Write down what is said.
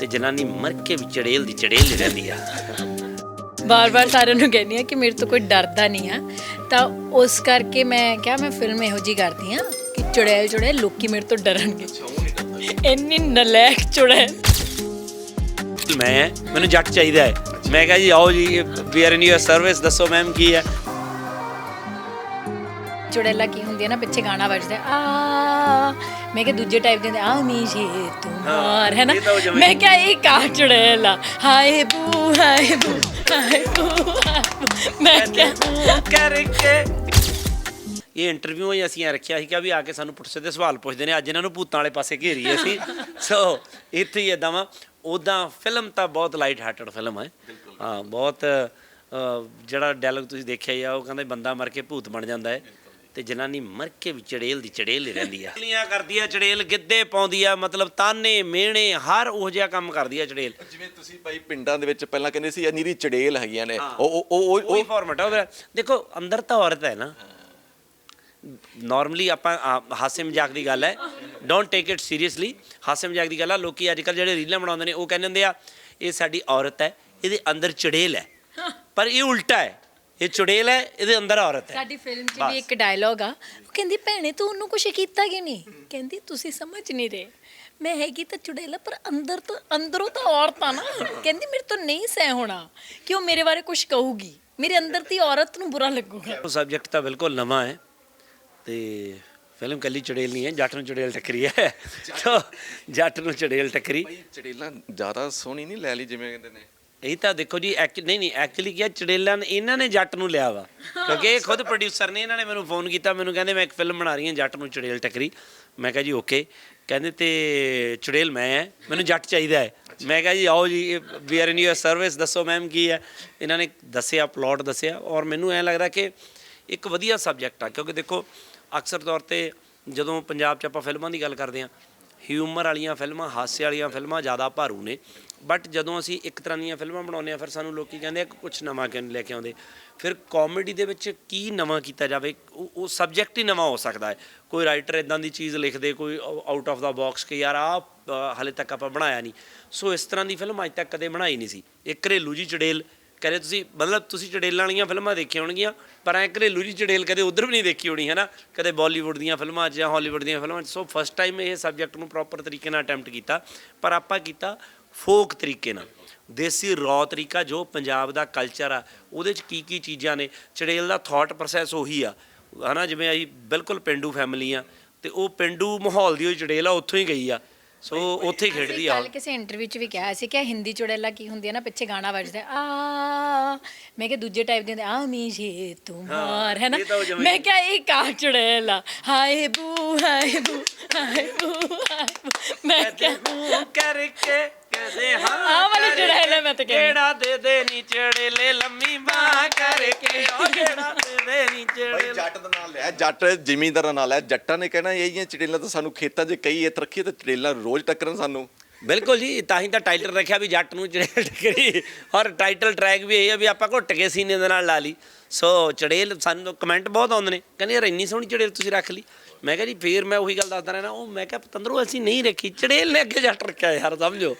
ਤੇ ਜਨਾਨੀ ਮਰ ਕੇ ਵੀ ਚੜੇਲ ਦੀ ਚੜੇਲ ਹੀ ਰਹਿੰਦੀ ਆ। ਬਾਰ-ਬਾਰ ਸਾਰਿਆਂ ਨੂੰ ਕਹਿੰਦੀ ਆ ਕਿ ਮੇਰੇ ਤੋਂ ਕੋਈ ਡਰਦਾ ਨਹੀਂ ਆ। ਤਾਂ ਉਸ ਕਰਕੇ ਮੈਂ ਕਿਹਾ ਮੈਂ ਫਿਲਮ ਇਹੋ ਜੀ ਕਰਦੀ ਆ ਕਿ ਚੁੜੈਲ ਚੁੜੈਲ ਲੋਕੀ ਮੇਰੇ ਤੋਂ ਡਰਨਗੇ। ਇੰਨੀ ਨਲਾਇਕ ਚੁੜੈਲ। ਮੈਂ ਮੈਨੂੰ ਜੱਟ ਚਾਹੀਦਾ ਹੈ। ਮੈਂ ਕਿਹਾ ਜੀ ਆਓ ਜੀ we are in your service ਦੱਸੋ ਮੈਮ ਕੀ ਹੈ? ਚੁੜੈਲਾ ਕੀ ਹੁੰਦੀ ਹੈ ਨਾ ਪਿੱਛੇ ਗਾਣਾ ਵੱਜਦਾ ਹੈ, ਆ ਮੈਂ ਕਿਹਾ ਦੂਜੇ ਟਾਈਪ ਦੇ ਹੁੰਦੇ ਆ ਮੀ ਜੇ ਤੁਮਾਰ। ਹੈ ਨਾ? ਇਹ ਤਾਂ ਉਹ ਜਿਵੇਂ- ਮੈਂ ਕਿਹਾ ਇਹ ਕਾ ਚੁੜੈਲਾ? ਹਾਏ ਬੂ ਹਾਏ ਬੂ ਹਾਏ ਬੂ ਹਾਏ ਬੂ। ਮੈਂ ਕਿਹਾ ਕਰਕੇ। ਇਹ ਇੰਟਰਵਿਊ ਹੀ ਅਸੀਂ ਐਂ ਰੱਖਿਆ ਸੀ ਕਿ ਵੀ ਆ ਕੇ ਸਾਨੂੰ ਪੁੱਛਦੇ ਦੇ ਸਵਾਲ ਪੁੱਛਦੇ ਨੇ। ਅੱਜ ਇਹਨਾਂ ਨੂੰ ਭੂਤਾਂ ਵਾਲੇ ਪਾਸੇ ਘੇਰੀਏ ਅਸੀਂ। ਸੋ ਇੱਥੇ ਹੀ ਇਦਾਂ ਵਾ। ਉਦਾਂ ਫਿਲਮ ਤਾਂ ਬਹੁਤ ਲਾਈਟ ਹਾਰਟਡ ਫਿਲਮ ਹੈ ਹਾਂ ਬਹੁਤ ਅਹ, ਜਿਹੜਾ ਡਾਇਲੌਗ ਤੁਸੀਂ ਦੇਖਿਆ ਹੀ ਆ ਉਹ ਕਹਿੰਦਾ ਬੰਦਾ ਮਰ ਕੇ ਭੂਤ ਬਣ ਜਾਂਦਾ ਹੈ। ਤੇ ਜਨਾਨੀ ਮਰ ਕੇ ਵੀ ਚੜੇਲ ਦੀ ਚੜੇਲ ਹੀ ਰਹਿੰਦੀ ਆ। ਲੀਆਂ ਕਰਦੀ ਆ ਚੜੇਲ ਗਿੱਧੇ ਪਾਉਂਦੀ ਆ ਮਤਲਬ ਤਾਨੇ ਮਿਹਣੇ ਹਰ ਉਹ ਜਿਹਾ ਕੰਮ ਕਰਦੀ ਆ ਚੜੇਲ। ਜਿਵੇਂ ਤੁਸੀਂ ਭਾਈ ਪਿੰਡਾਂ ਦੇ ਵਿੱਚ ਪਹਿਲਾਂ ਕਹਿੰਦੇ ਸੀ ਅਨੀਰੀ ਚੜੇਲ ਹੈਗੀਆਂ ਨੇ। ਉਹ ਉਹ ਉਹ ਉਹੀ ਫਾਰਮੈਟ ਆ ਉਹਦਾ। ਦੇਖੋ ਅੰਦਰ ਤਾਂ ਔਰਤ ਹੈ ਨਾ। ਨਾਰਮਲੀ ਆਪਾਂ ਹਾਸੇ ਮਜ਼ਾਕ ਦੀ ਗੱਲ ਹੈ। ਡੋਨਟ ਟੇਕ ਇਟ ਸੀਰੀਅਸਲੀ ਹਾਸੇ ਮਜ਼ਾਕ ਦੀ ਗੱਲ ਆ। ਲੋਕੀ ਅੱਜ ਕੱਲ ਜਿਹੜੇ ਰੀਲਾਂ ਬਣਾਉਂਦੇ ਨੇ ਉਹ ਕਹਿੰਦੇ ਹੁੰਦੇ ਆ ਇਹ ਸਾਡੀ ਔਰਤ ਹੈ ਇਹਦੇ ਅੰਦਰ ਚੜੇਲ ਹੈ। ਪਰ ਇਹ ਉਲਟਾ ਹੈ। ਇਹ ਚੜੇਲ ਹੈ ਇਹਦੇ ਅੰਦਰ ਔਰਤ ਹੈ। ਸਾਡੀ ਫਿਲਮ 'ਚ। ਵੀ ਇੱਕ ਡਾਇਲੌਗ ਆ। ਉਹ ਕਹਿੰਦੀ ਭੈਣੇ ਤੂੰ ਉਹਨੂੰ ਕੁਛ ਕੀਤਾ ਕਿ ਨਹੀਂ? ਕਹਿੰਦੀ ਤੁਸੀਂ ਸਮਝ ਨਹੀਂ ਰਹੇ। ਮੈਂ ਹੈਗੀ ਤਾਂ ਚੁੜੇਲਾ ਪਰ ਅੰਦਰ ਤੋਂ ਅੰਦਰੋਂ ਤਾਂ ਔਰਤ ਆ ਨਾ। ਕਹਿੰਦੀ ਮੇਰੇ ਤੋਂ ਨਹੀਂ ਸਹਿ ਹੋਣਾ ਕਿ ਉਹ ਮੇਰੇ ਬਾਰੇ ਕੁਝ ਕਹੂਗੀ। ਮੇਰੇ ਅੰਦਰ ਦੀ ਔਰਤ ਨੂੰ ਬੁਰਾ ਲੱਗੂਗਾ। ਉਹ ਸਬਜੈਕਟ ਤਾਂ ਬਿਲਕੁਲ ਨਵਾਂ ਹੈ ਤੇ ਫਿਲਮ ਕੱਲੀ ਚੜੇਲ ਨਹੀਂ ਹੈ ਜੱਟ ਨੂੰ ਚੜੇਲ ਟੱਕਰੀ ਹੈ। ਤਾਂ ਜੱਟ ਨੂੰ ਚੜੇਲ ਟੱਕਰੀ। ਚੜੇਲਾਂ ਜ਼ਿਆਦਾ ਸੋਹਣੀ ਨਹੀਂ ਲੈ ਲਈ ਜਿਵੇਂ ਕਹਿੰਦੇ ਨੇ। ਇਹ ਤਾਂ ਦੇਖੋ ਜੀ, ਐਕ ਨਹੀਂ ਨਹੀਂ ਐਕਚੁਅਲੀ ਕੀ ਹੈ ਚੜੇਲਾਂ ਨੇ ਇਹਨਾਂ ਨੇ ਜੱਟ ਨੂੰ ਲਿਆ ਵਾ। ਕਿਉਂਕਿ ਇਹ ਖੁਦ ਪ੍ਰੋਡਿਊਸਰ ਨੇ, ਇਹਨਾਂ ਨੇ ਮੈਨੂੰ ਫੋਨ ਕੀਤਾ, ਮੈਨੂੰ ਕਹਿੰਦੇ ਮੈਂ ਇੱਕ ਫਿਲਮ ਬਣਾ ਰਹੀ ਹਾਂ, ਜੱਟ ਨੂੰ ਚੜੇਲ ਟੱਕਰੀ। ਮੈਂ ਕਿਹਾ ਜੀ ਓਕੇ ਕਹਿੰਦੇ ਤੇ ਚੜੇਲ ਮੈਂ ਹੈ ਮੈਨੂੰ ਜੱਟ ਚਾਹੀਦਾ ਹੈ। ਮੈਂ ਕਿਹਾ ਜੀ, ਆਓ ਜੀ we are in your service ਦੱਸੋ ਮੈਮ ਕੀ ਹੈ। ਇਹਨਾਂ ਨੇ ਦੱਸਿਆ ਪਲਾਟ ਦੱਸਿਆ, ਔਰ ਮੈਨੂੰ ਐਂ ਲੱਗਦਾ ਕਿ ਇੱਕ ਵਧੀਆ ਸਬਜੈਕਟ ਆ, ਕਿਉਂਕਿ ਦੇਖੋ, ਅਕਸਰ ਤੌਰ ਤੇ ਜਦੋਂ ਪੰਜਾਬ 'ਚ ਆਪਾਂ ਫਿਲਮਾਂ ਦੀ ਗੱਲ ਕਰਦੇ ਹਾਂ ਹਿਊਮਰ ਵਾਲੀਆਂ ਫਿਲਮਾਂ, ਹਾਸੇ ਵਾਲੀਆਂ ਫਿਲਮਾਂ ਜ਼ਿਆਦਾ ਭਾਰੂ ਨੇ। ਬਟ ਜਦੋਂ ਅਸੀਂ ਇੱਕ ਤਰ੍ਹਾਂ ਦੀਆਂ ਫਿਲਮਾਂ ਬਣਾਉਂਦੇ ਆ ਫਿਰ ਸਾਨੂੰ ਲੋਕੀ ਕਹਿੰਦੇ ਆ ਕਿ ਕੁਝ ਨਵਾਂ ਕਿਉਂ ਨਹੀਂ ਲੈ ਕੇ ਆਉਂਦੇ? ਫਿਰ ਕਾਮੇਡੀ ਦੇ ਵਿੱਚ ਕੀ ਨਵਾਂ ਕੀਤਾ ਜਾਵੇ? ਉਹ ਉਹ ਸਬਜੈਕਟ ਹੀ ਨਵਾਂ ਹੋ ਸਕਦਾ ਹੈ। ਕੋਈ ਰਾਈਟਰ ਇਦਾਂ ਦੀ ਚੀਜ਼ ਲਿਖਦੇ, ਕੋਈ ਆਊਟ ਆਫ ਦਾ ਬਾਕਸ ਕਿ ਯਾਰ ਆ ਹਲੇ ਤੱਕ ਆਪਾਂ ਬਣਾਇਆ ਨਹੀਂ। ਸੋ ਇਸ ਤਰ੍ਹਾਂ ਦੀ ਫਿਲਮ ਅੱਜ ਤੱਕ ਕਦੇ ਬਣਾਈ ਨਹੀਂ ਸੀ। ਇਹ ਘਰੇਲੂ ਜੀ ਚੜੇਲ ਕਦੇ ਤੁਸੀਂ, ਮਤਲਬ ਤੁਸੀਂ ਚੜੇਲਾਂ ਵਾਲੀਆਂ ਫਿਲਮਾਂ ਦੇਖੀਆਂ ਹੋਣਗੀਆਂ, ਪਰ ਐ ਘਰੇਲੂ ਜੀ ਚੜੇਲ ਕਦੇ ਉਧਰ ਵੀ ਨਹੀਂ ਦੇਖੀ ਹੋਣੀ ਹੈ ਨਾ ਕਦੇ ਬਾਲੀਵੁੱਡ ਦੀਆਂ ਫਿਲਮਾਂ 'ਚ ਜਾਂ ਹਾਲੀਵੁੱਡ ਦੀਆਂ ਫਿਲਮਾਂ 'ਚ। ਸੋ ਫਸਟ ਟਾਈਮ ਇਹ ਸਬਜੈਕਟ ਨੂੰ ਪ੍ਰੋਪਰ ਤਰੀਕੇ ਨਾਲ ਅਟੈਂਪਟ ਕੀਤਾ, ਪਰ ਆਪਾਂ ਕੀਤਾ ਫੋਕ ਤਰੀਕੇ ਨਾਲ। ਦੇਸੀ ਰੌ ਤਰੀਕਾ ਜੋ ਪੰਜਾਬ ਦਾ ਕਲਚਰ ਆ, ਉਹਦੇ 'ਚ ਕੀ ਕੀ ਚੀਜ਼ਾਂ ਨੇ? ਚੜੇਲ ਦਾ ਥਾਟ ਪ੍ਰੋਸੈਸ ਉਹੀ ਆ, ਹਨਾ? ਜਿਵੇਂ ਅਸੀਂ ਬਿਲਕੁਲ ਪਿੰਡੂ ਫੈਮਿਲੀ ਆ, ਤੇ ਉਹ ਪਿੰਡੂ ਮਾਹੌਲ ਦੀ ਉਹ ਚੜੇਲ ਆ, ਉੱਥੋਂ ਹੀ ਗਈ ਆ। ਸੋ ਉੱਥੇ ਹੀ ਖੇਡਦੀ ਆ। ਕੱਲ ਕਿਸੇ ਇੰਟਰਵਿਊ 'ਚ ਵੀ ਕਿਹਾ ਸੀ ਕਿ ਹਿੰਦੀ ਚੁੜੈਲਾ ਕੀ ਹੁੰਦੀ ਹੈ ਨਾ ਪਿੱਛੇ ਗਾਣਾ ਵੱਜਦਾ ਆ ਮੈਂ ਕਿਹਾ ਦੂਜੇ ਟਾਈਪ ਦੇ ਹੁੰਦੇ ਆ ਮੀ ਜੇ ਤੁਮਾਰ ਹੈ ਨਾ ਇਹ ਤਾਂ ਉਹ ਜਿਵੇਂ- ਮੈਂ ਕਿਹਾ ਇਹ ਕਾ ਚੁੜੈਲਾ ਹਾਏ ਬੂ ਹਾਏ ਬੂ ਹਾਏ ਬੂ ਹਾਏ ਬੂ। ਮੈਂ ਕਿਹਾ ਤੂੰ ਕਰਕੇ ਕਦੇ ਹਾਂ ਆਹ ਵਾਲੀ ਚੁੜੈਲ ਹੈ ਮੈਂ ਤਾਂ ਕਹਿੰਦੀ। ਕਿਹੜਾ ਦੇ ਦੇ ਨੀ ਚੜੇਲੇ ਲੰਮੀ ਬਾਹ ਕਰਕੇ ਉਹ ਕਿਹੜਾ ਦੇ ਦੇ ਨੀ ਭਾਈ ਚੜੇਲੇ ਜੱਟ ਦਾ ਜੱਟ ਜ਼ਿਮੀਂਦਾਰਾਂ ਨਾਲ ਲਿਆ ਜੱਟਾਂ ਨੇ ਕਹਿਣਾ ਇਹ ਚੜੇਲਾਂ ਤਾਂ ਸਾਨੂੰ ਖੇਤਾਂ 'ਚ ਕਈ ਇੱਥੇ ਰੱਖੀ ਤਾਂ ਚੜੇਲਾਂ ਰੋਜ਼ ਟੱਕਰਨ ਸਾਨੂੰ। ਬਿਲਕੁਲ ਜੀ, ਤਾਂ ਹੀ ਤਾਂ ਟਾਈਟਲ ਰੱਖਿਆ ਵੀ ਜੱਟ ਨੂੰ ਚੜੇਲ ਟਕਰੀ। ਔਰ ਟਾਈਟਲ ਟਰੈਕ ਵੀ ਇਹ ਹੈ ਵੀ ਆਪਾਂ ਘੁੱਟ ਕੇ ਸੀਨੇ ਦੇ ਨਾਲ ਲਾ ਲਈ। ਸੋ ਚੜੇਲ ਸਾਨੂੰ ਕਮੈਂਟ ਬਹੁਤ ਆਉਂਦੇ ਨੇ, ਕਹਿੰਦੇ ਯਾਰ ਇੰਨੀ ਸੋਹਣੀ ਚੜੇਲ ਤੁਸੀਂ ਰੱਖ ਲਈ। ਮੈਂ ਕਿਹਾ ਜੀ, ਫੇਰ ਮੈਂ ਉਹੀ ਗੱਲ ਦੱਸਦਾ ਰਹਿਣਾ। ਉਹ ਮੈਂ ਕਿਹਾ, ਪਤੰਦਰੋ, ਅਸੀਂ ਨਹੀਂ ਰੱਖੀ। ਚੜੇਲ ਨੇ ਅੱਗੇ ਜੱਟ ਰੱਖਿਆ ਯਾਰ, ਸਮਝੋ।